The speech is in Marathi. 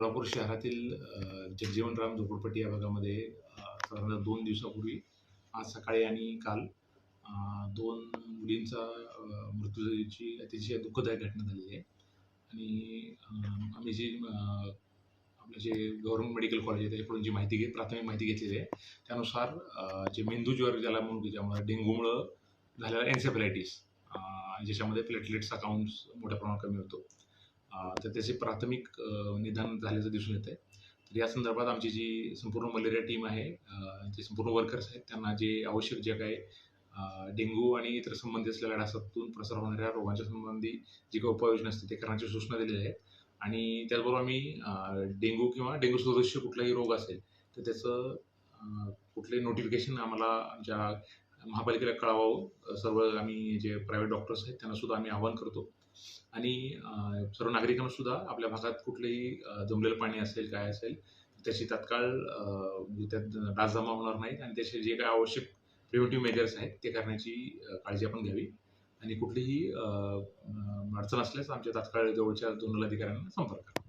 सोलापूर शहरातील जगजीवनराम झोपडपट्टी या भागामध्ये अ, साधारणतः दोन दिवसापूर्वी आज सकाळी आणि काल दोन मुलींचा मृत्यूची अतिशय दुःखदायक घटना झालेली आहे. आणि आम्ही जी आपलं जे गव्हर्नमेंट मेडिकल कॉलेज आहे त्याच्याकडून जी माहिती घेत प्राथमिक माहिती घेतलेली आहे त्यानुसार जे मेंदू ज्वर ज्याला म्हणून ज्यामुळे डेंग्यूमुळं झालेला एन्सेफलायटिस ज्याच्यामध्ये प्लेटलेट्सचा काउंट मोठ्या प्रमाणात कमी होतो. तर त्याचे प्राथमिक निदान झाल्याचं दिसून येतं आहे तर या संदर्भात आमची जी संपूर्ण मलेरिया टीम आहे जे संपूर्ण वर्कर्स आहेत त्यांना जे आवश्यक जे काही डेंग्यू आणि इतर संबंधित असलेल्या डासातून प्रसार होणाऱ्या रोगांच्या संबंधी जी काही उपाययोजना असते ते करण्याची सूचना दिलेल्या आहेत. आणि त्याचबरोबर आम्ही डेंग्यू किंवा डेंग्यू सदृश्य कुठलाही रोग असेल तर त्याचं कुठले नोटिफिकेशन आम्हाला आमच्या महापालिकेला कळवावं. सर्व आम्ही जे प्रायव्हेट डॉक्टर्स आहेत त्यांना सुद्धा आम्ही आवाहन करतो. आणि सर्व नागरिकांना सुद्धा आपल्या भागात कुठलंही जमलेलं पाणी असेल काय असेल त्याची तात्काळ म्हणजे त्यात डास जमा होणार नाहीत. आणि त्याचे जे काय आवश्यक प्रिव्हेंटिव्ह मेजर्स आहेत ते करण्याची काळजी आपण घ्यावी. आणि कुठलीही अडचण असल्यास आमच्या तात्काळ जवळच्या झोनल अधिकाऱ्यांना संपर्क करा.